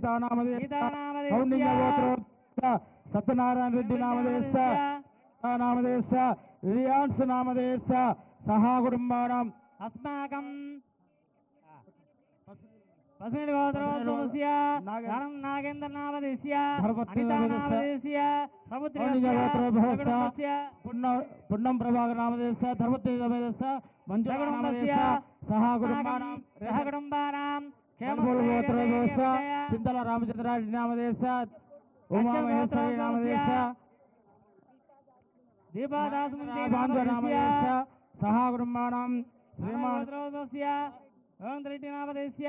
గీతా నామదేశ గీతానామధేయ కౌండిన్య గోత్రోద్భవ సత్యనారాయణ రెడ్డి నామదేశ నామదేశ రియాన్స్ నామదేశ సహా కుటుంబానాం. అస్మాకం గోత్రోద్భవస్య నాగ- ధనం నాగేంద్ర నామదేశ్య అనితా నామదేశ్య, పున్నం ప్రభాకర్ నామదేశ మంజుల నామదేశ సహా కుటుంబానాం సహ కుటుంబానాం చింతల రామచంద్రారెడ్డి నామదేశ ఉమా మహేశ్వరి నామదేశ దీపాదాసు నామదేశ సహా కుటుంబానాం శ్రీమాన్ ఓంరెడ్డి నామదేశ్య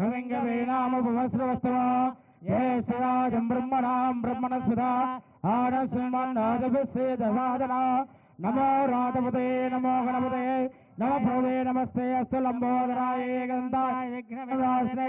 కలసారాధనం కరిస్తే తదహాధ్యానం కుర్వా గణానాంతమా గణపతి మహామహే కవింగవేనామపమశ్రవస్తమా ఏ శ్రీరాజం బ్రహ్మణాం బ్రహ్మణస్పదా. ఆనశ్రీమన్నాదభిశ్రీ దశాదన నమో రాధపతే నమో గణపతే నమ ప్రదే నమస్తే అస్తు లంబోదరాయ గంధాయ రాశ్రే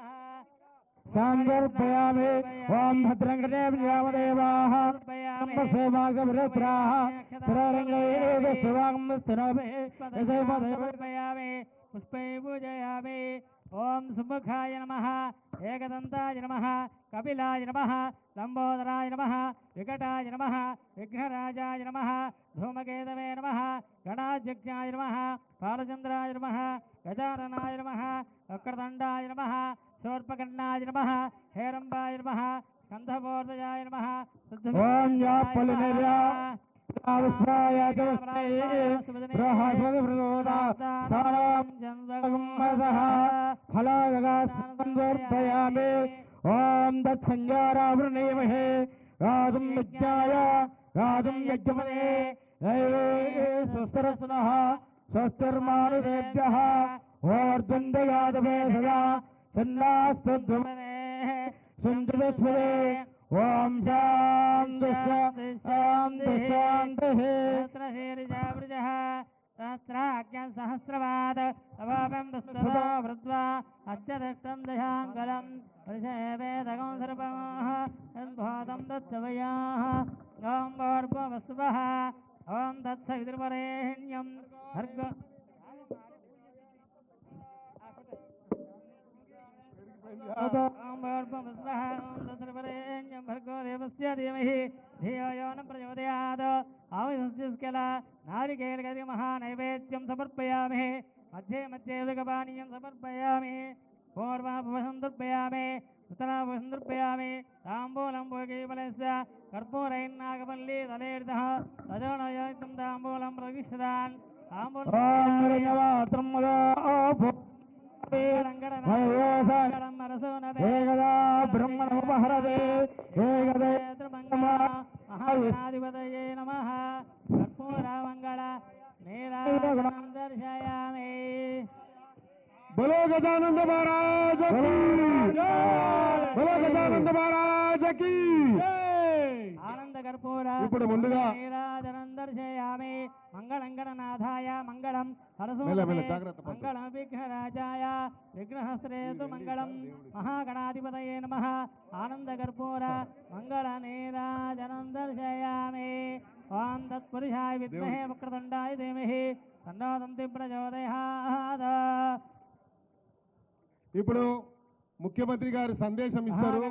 सान्दर्पयामि ॐ भद्रङ्गदेवदेवाः सेवागभृत्राः पुष्पै पूजयामि ఓం సుముఖాయ నమ ఏకదంతాయ నమ కపిలాయ నమ లంబోదరాయ నమ వికటాయ నమ విఘ్నరాజాయ నమ ధూమకేతవే నమ గణాధ్యక్షాయ నమ బాలచంద్రాయ నమ గజాననాయ నమ వక్రదండాయ నమ శోర్పకర్ణాయ నమ హేరంబాయ నమ స్కంధపోర్దయాయ నమ యా పలినిర్యా फलागस्मर्पयामे ओम दत्संजारावृणीमहे राजं यज्ञाय, राजं यज्ञपदे। स्वस्तरत्नः स्वस्तिर्मानुदेभ्यः ओर्द्वन्द्वयादवे सदा छन्दास्तुध्वमने ओम शान्ति शान्ति शान्तिः సదా చన్నాస్తద్వమనే సంతుదస్మదే ఓం శాంతి శాంతి శాంతి సహస్రాజ్ఞ సహస్రవాద్ అవాపం దుస్తదా వృద్వా అత్యదష్టం దశాంగలం పరిషేవేదకం సర్పమః యద్భాతం దత్తవయాః ఓం ఆవిష్కల నారికేళగది మహానైవేద్యం సమర్పయామి. మధ్యే మధ్యే ఉదకపానీయం సమర్పయామి. పూర్వాపసందర్పయామి ఉత్తరాపసందర్పయామి తాంబూలం భోగీఫలస్య కర్పూరైర్నాగపల్లి తలేర్దః తజోనయోక్తం తాంబూలం ప్రవిష్టదాన్ ఓం తాంబూలం రంగమాత్రం ఏకదా బలో గజానంద మహారాజ్ బలో గజానంద మహారాజ్కి. ఆనంద కర్పూర ఇప్పుడు ముందుగా దర్శయామి మంగళం గణనాథాయ మంగళం. మంగళం విఘ్నరాజాయ విఘ్నహస్త్రేతు మంగళం మహాగణాధిపతయే నమ. ఆనంద కర్పూర మంగళ నీరాజనం దర్శయామి ఓం తత్పురుషాయ విద్మహే వక్రదండాయ ధీమహి. ప్రచోదయాత్ ఇప్పుడు ముఖ్యమంత్రి గారి సందేశం ఇస్తారు.